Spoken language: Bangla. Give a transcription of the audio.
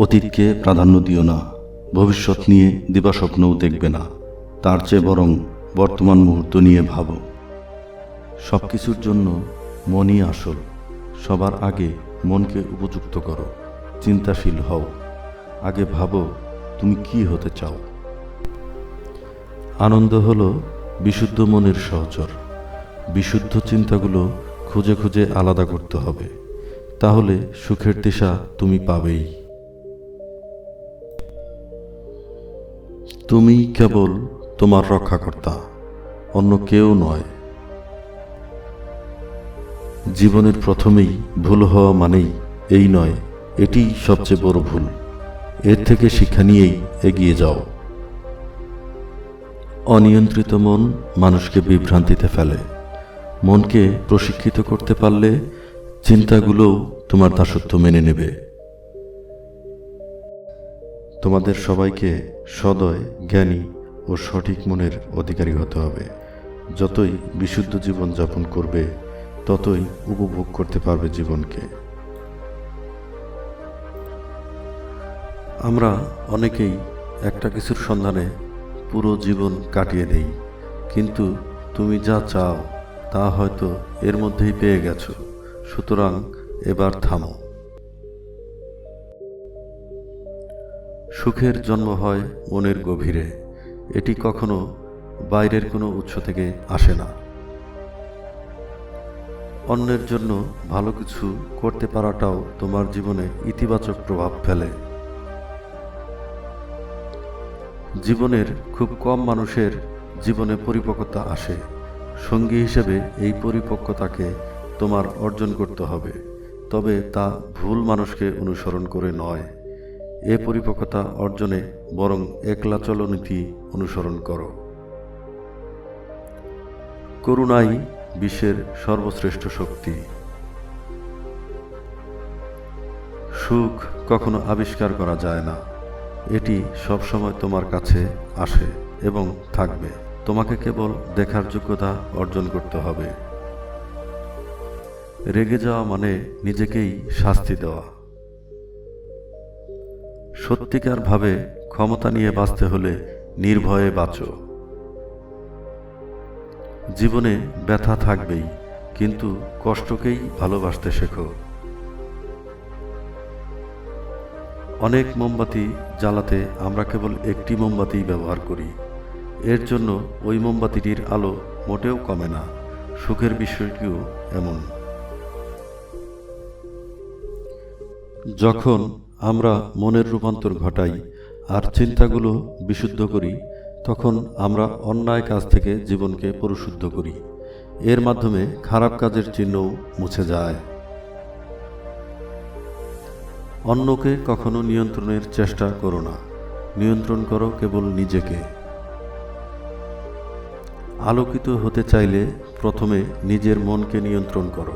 অতীতকে প্রাধান্য দিও না। ভবিষ্যৎ নিয়ে দিবাস্বপ্নও দেখবে না। তার চেয়ে বরং বর্তমান মুহূর্ত নিয়ে ভাবো। সব কিছুর জন্য মনই আসল। সবার আগে মনকে উপযুক্ত করো। চিন্তাশীল হও। আগে ভাবো তুমি কি হতে চাও। আনন্দ হলো বিশুদ্ধ মনের সহচর। বিশুদ্ধ চিন্তাগুলো খুঁজে খুঁজে আলাদা করতে হবে। তাহলে সুখের দিশা তুমি পাবেই। তুমি কেবল তোমার রক্ষাকর্তা, অন্য কেউ নয়। জীবনের প্রথমেই ভুল হওয়া মানেই এই নয়, এটি সবচেয়ে বড় ভুল। এর থেকে শিক্ষা নিয়েই এগিয়ে যাও। অনিয়ন্ত্রিত মন মানুষকে বিভ্রান্তিতে ফেলে। মনকে প্রশিক্ষিত করতে পারলে চিন্তাগুলোও তোমার দাসত্ব মেনে নেবে। তোমাদের সবাইকে সদয়, জ্ঞানী ও সঠিক মনের অধিকারী হতে হবে। যতই বিশুদ্ধ জীবন যাপন করবে, ততই উপভোগ করতে পারবে জীবনকে। আমরা অনেকেই একটা কিছুর সন্ধানে পুরো জীবন কাটিয়ে দেই কিন্তু তুমি যা চাও, তা হয়তো এর মধ্যেই পেয়ে গেছো। সুতরাং এবার থামো। সুখের জন্ম হয় মনের গভীরে। এটি কখনো বাইরের কোনো উৎস থেকে আসে না। অন্যের জন্য ভালো কিছু করতে পারাটাও তোমার জীবনে ইতিবাচক প্রভাব ফেলে। জীবনের খুব কম মানুষের জীবনে পরিপক্কতা আসে। সঙ্গী হিসেবে এই পরিপক্কতাকে তোমার অর্জন করতে হবে। তবে তা ভুল মানুষকে অনুসরণ করে নয়। এ পরিপক্কতা অর্জনে বরং একলা চলনীতি অনুসরণ করো। করুণাই বিশ্বের সর্বশ্রেষ্ঠ শক্তি। সুখ কখনো আবিষ্কার করা যায় না। এটি সবসময় তোমার কাছে আসে এবং থাকবে। তোমাকে কেবল দেখার যোগ্যতা অর্জন করতে হবে। রেগে যাওয়া মানে নিজেকেই শাস্তি দেওয়া। সত্যিকার ভাবে ক্ষমতা নিয়ে বাঁচতে হলে নির্ভয়ে বাঁচো। জীবনে ব্যথা থাকবেই, কিন্তু কষ্টকেই ভালোবাসতে শেখো। অনেক মোমবাতি জ্বালাতে আমরা কেবল একটি মোমবাতি ব্যবহার করি। এর জন্য ওই মোমবাতিটির আলো মোটেও কমে না, সুখের বিষয়টিও এমন। যখন আমরা মনের রূপান্তর ঘটাই আর চিন্তাগুলো বিশুদ্ধ করি তখন আমরা অন্যায় কাজ থেকে জীবনকে পরিশুদ্ধ করি। এর মাধ্যমে খারাপ কাজের চিহ্নও মুছে যায়। অন্যকে কখনো নিয়ন্ত্রণের চেষ্টা করো না। নিয়ন্ত্রণ করো কেবল নিজেকে। আলোকিত হতে চাইলে প্রথমে নিজের মনকে নিয়ন্ত্রণ করো।